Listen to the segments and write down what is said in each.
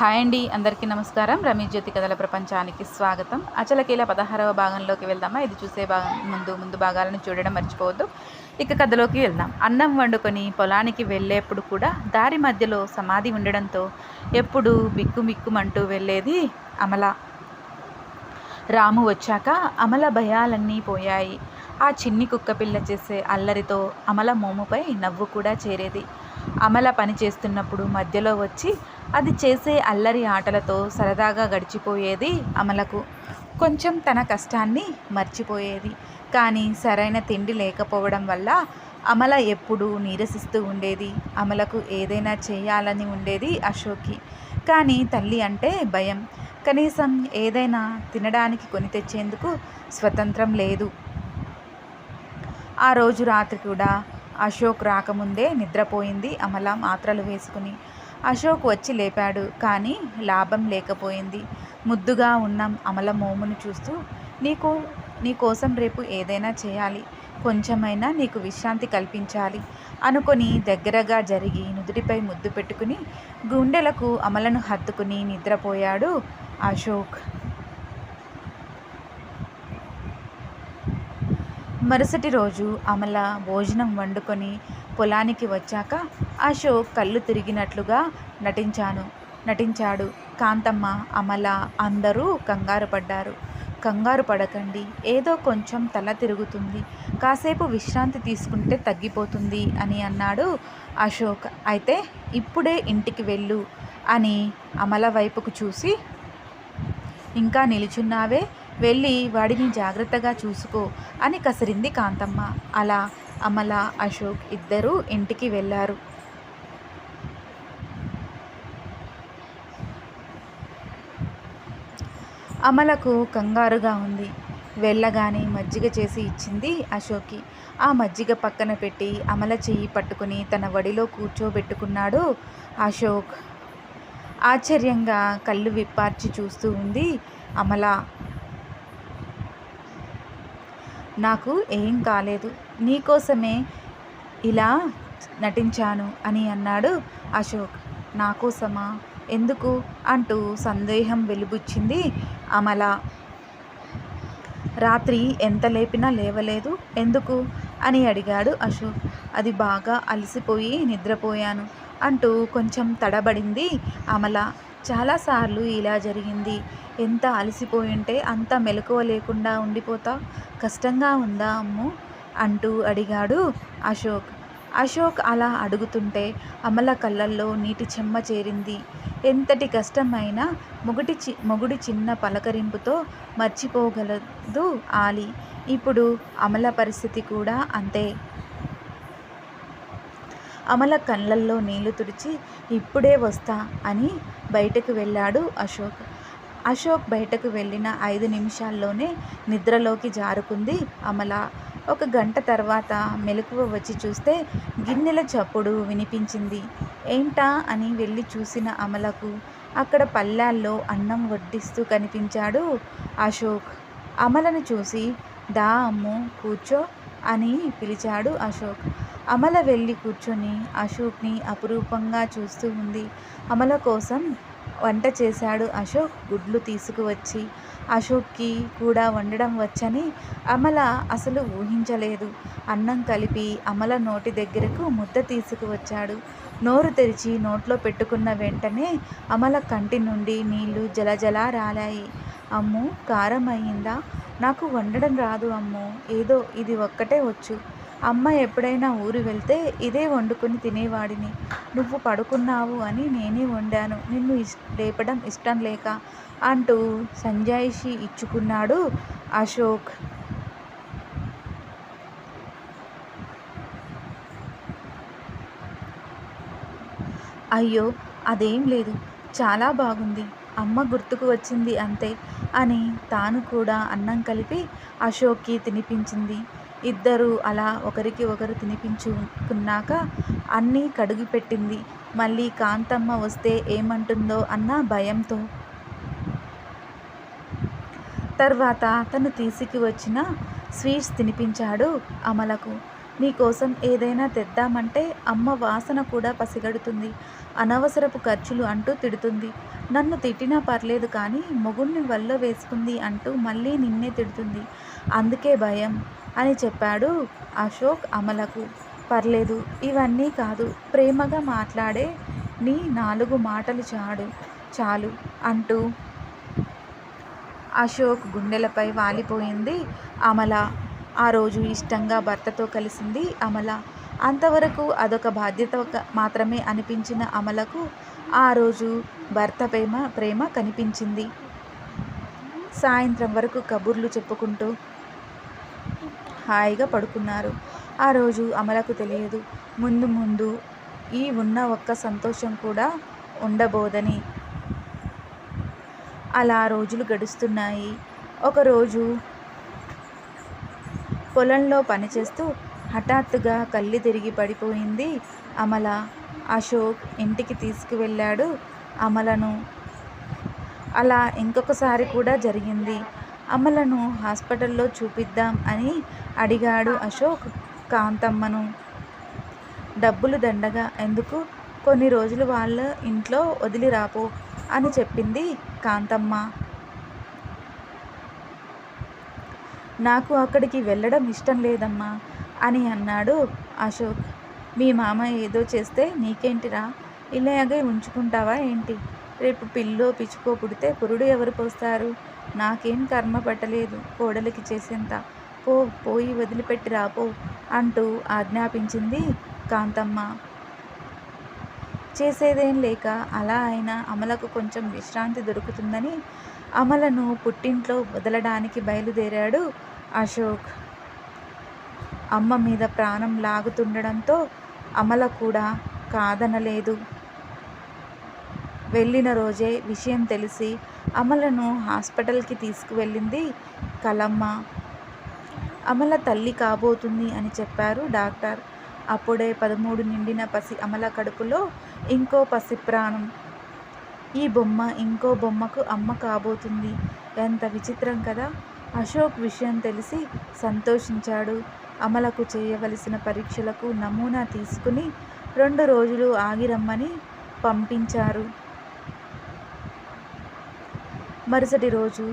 Hi అండి అందరికీ నమస్కారం. రమేష్ జ్యోతి కథల ప్రపంచానికి స్వాగతం. అచలకీల పదహారవ భాగంలోకి వెళ్దామా? ఇది చూసే భాగం ముందు ముందు భాగాలను చూడడం మర్చిపోవద్దు. ఇక కథలోకి వెళ్దాం. అన్నం వండుకొని పొలానికి వెళ్ళేప్పుడు కూడా దారి మధ్యలో సమాధి ఉండడంతో ఎప్పుడు బిక్కుమిక్కుమంటూ వెళ్ళేది అమల. రాము వచ్చాక అమల భయాలన్నీ పోయాయి. ఆ చిన్ని కుక్కపిల్ల చేసే అల్లరితో అమల మోముపై నవ్వు కూడా చేరేది. అమల పని చేస్తున్నప్పుడు మధ్యలో వచ్చి అది చేసే అల్లరి ఆటలతో సరదాగా గడిచిపోయేది అమలకు. కొంచెం తన కష్టాన్ని మర్చిపోయేది. కానీ సరైన తిండి లేకపోవడం వల్ల అమల ఎప్పుడూ నీరసిస్తూ ఉండేది. అమలకు ఏదైనా చేయాలని ఉండేది అశోక్కి. కానీ తల్లి అంటే భయం. కనీసం ఏదైనా తినడానికి కొని తెచ్చేందుకు స్వతంత్రం లేదు. ఆ రోజు రాత్రి కూడా అశోక్ రాకముందే నిద్రపోయింది. అమల మాత్రలు వేసుకుని. అశోక్ వచ్చి లేపాడు. కానీ లాభం లేకపోయింది. ముద్దుగా ఉన్న. అమల మోమును చూస్తూ నీకు నీకోసం రేపు ఏదైనా చేయాలి. కొంచెమైనా నీకు విశ్రాంతి కల్పించాలి. అనుకొని దగ్గరగా జరిగి నుదుటిపై ముద్దు పెట్టుకుని గుండెలకు అమలను హత్తుకుని నిద్రపోయాడు అశోక్. మరుసటి రోజు అమల భోజనం వండుకొని పొలానికి వచ్చాక అశోక్ కళ్ళు తిరిగినట్లుగా నటించాను. నటించాడు. కాంతమ్మ అమల అందరూ కంగారు పడ్డారు. కంగారు పడకండి. ఏదో కొంచెం తల తిరుగుతుంది. కాసేపు విశ్రాంతి తీసుకుంటే తగ్గిపోతుంది అని అన్నాడు అశోక్. అయితే ఇప్పుడే ఇంటికి వెళ్ళు అని అమల వైపుకు చూసి ఇంకా నిలుచున్నావే? వెళ్ళి వాడిని జాగ్రత్తగా చూసుకో అని కసిరింది కాంతమ్మ. అలా అమల అశోక్ ఇద్దరూ ఇంటికి వెళ్ళారు. అమలకు కంగారుగా ఉంది. వెళ్ళగానే మజ్జిగ చేసి ఇచ్చింది అశోక్కి. ఆ మజ్జిగ పక్కన పెట్టి అమల చెయ్యి పట్టుకుని తన వడిలో కూర్చోబెట్టుకున్నాడు అశోక్. ఆశ్చర్యంగా కళ్ళు విప్పార్చి చూస్తూ ఉంది అమల. నాకు ఏం కాలేదు. నీకోసమే ఇలా నటించాను అని అన్నాడు అశోక్. నా కోసమా ఎందుకు? అంటూ సందేహం వెలుబుచ్చింది అమల. రాత్రి ఎంత లేపినా లేవలేదు. ఎందుకు? అని అడిగాడు అశోక్. అది బాగా అలసిపోయి నిద్రపోయాను. అంటూ కొంచెం తడబడింది అమల. చాలాసార్లు ఇలా జరిగింది. ఎంత అలసిపోయింటే అంత మెలకువ లేకుండా ఉండిపోతా. కష్టంగా ఉందా అమ్ము? అంటూ అడిగాడు అశోక్. అశోక్ అలా అడుగుతుంటే అమల కళ్ళల్లో నీటి చెమ్మ చేరింది. ఎంతటి కష్టమైనా మొగుటి చి మొగుడి చిన్న పలకరింపుతో మర్చిపోగలదు ఆలి. ఇప్పుడు అమల పరిస్థితి కూడా అంతే. అమల కళ్ళల్లో నీళ్ళు తుడిచి ఇప్పుడే వస్తా అని బయటకు వెళ్ళాడు అశోక్. అశోక్ బయటకు వెళ్ళిన ఐదు నిమిషాల్లోనే నిద్రలోకి జారుకుంది అమల. ఒక గంట తర్వాత మెలకువ వచ్చి చూస్తే గిన్నెల చప్పుడు వినిపించింది. ఏంటా? అని వెళ్ళి చూసిన అమలకు అక్కడ పల్లెల్లో అన్నం వడ్డిస్తూ కనిపించాడు అశోక్. అమలను చూసి దా అమ్ము కూర్చో అని పిలిచాడు అశోక్. అమల వెళ్ళి కూర్చొని అశోక్ని అపురూపంగా చూస్తూ ఉంది. అమల కోసం వంట చేశాడు అశోక్. గుడ్లు తీసుకువచ్చి అశోక్కి కూడా వండడం వచ్చని అమల అసలు ఊహించలేదు. అన్నం కలిపి అమల నోటి దగ్గరకు ముద్ద తీసుకువచ్చాడు. నోరు తెరిచి నోట్లో పెట్టుకున్న వెంటనే అమల కంటి నుండి నీళ్ళు జలజలా రాలాయి. అమ్ము కారం అయ్యిందా నాకు వండడం రాదు అమ్ము. ఏదో ఇది ఒక్కటే వచ్చు. అమ్మ ఎప్పుడైనా ఊరు వెళ్తే ఇదే వండుకొని తినేవాడిని. నువ్వు పడుకున్నావు అని నేనే వండాను. నిన్ను ఇష్ లేపడం ఇష్టం లేక అంటూ సంజాయిషి ఇచ్చుకున్నాడు అశోక్. అయ్యో అదేం లేదు. చాలా బాగుంది. అమ్మ గుర్తుకు వచ్చింది అంతే అని తాను కూడా అన్నం కలిపి అశోక్కి తినిపించింది. ఇద్దరు అలా ఒకరికి ఒకరు తినిపించుకున్నాక అన్నీ కడిగి పెట్టింది. మళ్ళీ కాంతమ్మ వస్తే ఏమంటుందో అన్న భయంతో. తర్వాత తను తీసుకు వచ్చిన స్వీట్స్ తినిపించాడు అమలకు. నీకోసం ఏదైనా తెద్దామంటే అమ్మ వాసన కూడా పసిగడుతుంది. అనవసరపు ఖర్చులు అంటూ తిడుతుంది. నన్ను తిట్టినా పర్లేదు కానీ మొగుణ్ణి వల్ల వేసుకుంది అంటూ మళ్ళీ నిన్నే తిడుతుంది. అందుకే భయం అని చెప్పాడు అశోక్ అమలకు. పర్లేదు ఇవన్నీ కాదు. ప్రేమగా మాట్లాడే నీ నాలుగు మాటలు చాడు చాలు అంటూ అశోక్ గుండెలపై వాలిపోయింది అమల. ఆ రోజు ఇష్టంగా భర్తతో కలిసింది అమల. అంతవరకు అదొక బాధ్యత మాత్రమే అనిపించిన అమలకు. ఆ రోజు భర్త ప్రేమ ప్రేమ కనిపించింది. సాయంత్రం వరకు కబుర్లు చెప్పుకుంటూ హాయిగా పడుకున్నారు. ఆ రోజు అమలకు తెలియదు. ముందు ముందు ఈ ఉన్న ఒక్క సంతోషం కూడా ఉండబోదని. అలా రోజులు గడుస్తున్నాయి. ఒకరోజు పొలంలో పనిచేస్తూ హఠాత్తుగా కళ్ళు తిరిగి పడిపోయింది అమల. అశోక్ ఇంటికి తీసుకువెళ్ళాడు. అమలను. అలా ఇంకొకసారి కూడా జరిగింది. అమలను హాస్పిటల్లో చూపిద్దాం అని అడిగాడు అశోక్ కాంతమ్మను. డబ్బులు దండగా ఎందుకు? కొన్ని రోజులు వాళ్ళ ఇంట్లో వదిలి రాపో అని చెప్పింది కాంతమ్మ. నాకు అక్కడికి వెళ్ళడం ఇష్టం లేదమ్మా అని అన్నాడు అశోక్. మీ మామ ఏదో చేస్తే నీకేంటిరా? ఇలాగే ఉంచుకుంటావా ఏంటి? రేపు పిల్లో పిచ్చుకో పుడితే పురుడు ఎవరు పోస్తారు? నాకేం కర్మ పట్టలేదు కోడలికి చేసేంత. పో పోయి వదిలిపెట్టి రాపో అంటూ ఆజ్ఞాపించింది కాంతమ్మ. చేసేదేం లేక అలా అయినా అమలకు కొంచెం విశ్రాంతి దొరుకుతుందని అమలను పుట్టింట్లో వదలడానికి బయలుదేరాడు అశోక్. అమ్మ మీద ప్రాణం లాగుతుండడంతో అమల కూడా కాదనలేదు. వెళ్ళిన రోజే విషయం తెలిసి అమలను హాస్పిటల్కి తీసుకువెళ్ళింది కలమ్మ అమల తల్లి కాబోతుంది అని చెప్పారు డాక్టర్. అప్పుడే పదమూడు నిండిన పసి అమల కడుపులో ఇంకో పసి ప్రాణం. ఈ బొమ్మ ఇంకో బొమ్మకు అమ్మ కాబోతుంది. ఎంత విచిత్రం కదా! అశోక్ విషయం తెలిసి సంతోషించాడు. అమలకు చేయవలసిన పరీక్షలకు నమూనా తీసుకుని రెండు రోజులు ఆగిరమ్మని పంపించారు. మరుసటి రోజు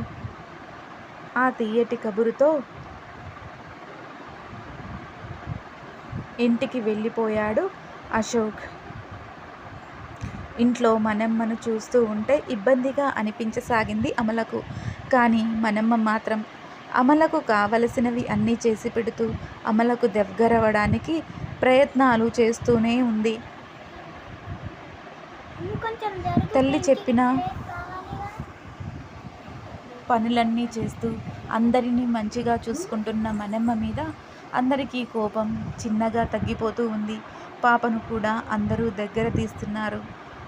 ఆ తీయటి కబురుతో ఇంటికి వెళ్ళిపోయాడు అశోక్. ఇంట్లో మనమ్మను చూస్తూ ఉంటే ఇబ్బందిగా అనిపించసాగింది అమలకు. కానీ మనమ్మ మాత్రం అమలకు కావలసినవి అన్నీ చేసి పెడుతూ అమలకు దగ్గరవడానికి ప్రయత్నాలు చేస్తూనే ఉంది. తల్లి చెప్పిన పనులన్నీ చేస్తూ అందరినీ మంచిగా చూసుకుంటున్న మనమ్మ మీద అందరికీ కోపం చిన్నగా తగ్గిపోతూ ఉంది. పాపను కూడా అందరూ దగ్గర తీస్తున్నారు.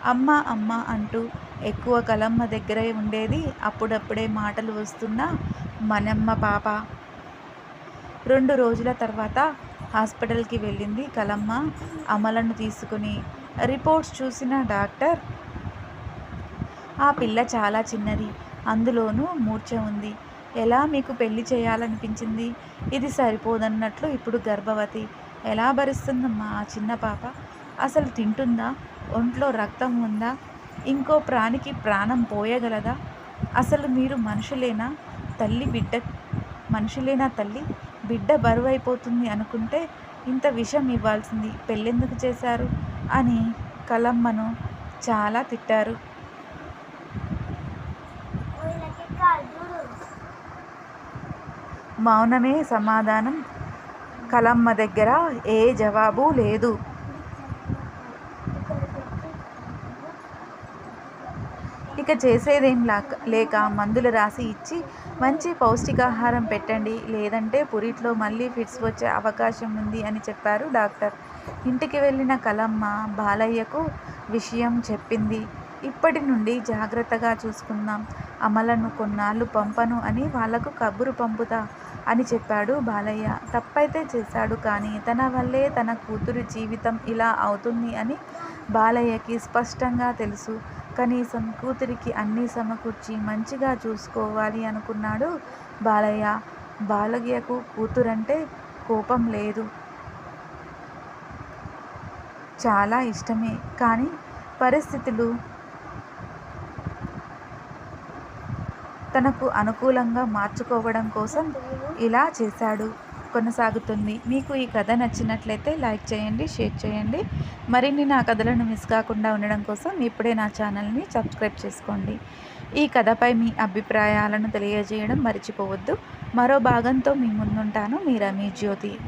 అమ్మ అమ్మ అంటూ ఎక్కువ కలమ్మ దగ్గరే ఉండేది. అప్పుడప్పుడే మాటలు వస్తున్న మనమ్మ పాప. రెండు రోజుల తర్వాత హాస్పిటల్కి వెళ్ళింది కలమ్మ. అమలను తీసుకుని రిపోర్ట్స్ చూసిన డాక్టర్ ఆ పిల్ల చాలా చిన్నది. అందులోనూ మూర్ఛ ఉంది. ఎలా మీకు పెళ్ళి చేయాలనిపించింది? ఇది సరిపోదన్నట్లు ఇప్పుడు గర్భవతి. ఎలా భరిస్తుందమ్మా ఆ చిన్న పాప? అసలు తింటుందా? ఒంట్లో రక్తం ఉందా? ఇంకో ప్రాణికి ప్రాణం పోయగలదా? అసలు మీరు మనుషులేనా? తల్లి బిడ్డ మనుషులేనా తల్లి? బిడ్డ బరువైపోతుంది అనుకుంటే ఇంత విషం ఇవ్వాల్సింది. పెళ్ళెందుకు చేశారు? అని కలమ్మను చాలా తిట్టారు. మౌనమే సమాధానం. కలమ్మ దగ్గర ఏ జవాబు లేదు. ఇక చేసేదేం లాక లేక మందులు రాసి ఇచ్చి మంచి పౌష్టికాహారం పెట్టండి. లేదంటే పురిట్లో మళ్ళీ ఫిట్స్ వచ్చే అవకాశం ఉంది అని చెప్పారు డాక్టర్. ఇంటికి వెళ్ళిన కలమ్మ బాలయ్యకు విషయం చెప్పింది. ఇప్పటి నుండి జాగ్రత్తగా చూసుకుందాం. అమలను కొన్నాళ్ళు పంపను అని వాళ్ళకు కబురు పంపుతా అని చెప్పాడు బాలయ్య. తప్పైతే చేశాడు కానీ తన వల్లే తన కూతురి జీవితం ఇలా అవుతుంది అని బాలయ్యకి స్పష్టంగా తెలుసు. కనీసం కూతురికి అన్నీ సమకూర్చి మంచిగా చూసుకోవాలి అనుకున్నాడు బాలయ్య. బాలయ్యకు కూతురంటే కోపం లేదు. చాలా ఇష్టమే కానీ పరిస్థితులు తనకు అనుకూలంగా మార్చుకోవడం కోసం ఇలా చేశాడు కొనసాగుతుంది. మీకు ఈ కథ నచ్చినట్లయితే లైక్ చేయండి షేర్ చేయండి. మరిన్ని నా కథలను మిస్ కాకుండా ఉండడం కోసం ఇప్పుడే నా ఛానల్ని సబ్స్క్రైబ్ చేసుకోండి. ఈ కథపై మీ అభిప్రాయాలను తెలియజేయడం మర్చిపోవద్దు. మరో భాగంతో మీ ముందుంటాను. మీ రమీ జ్యోతి.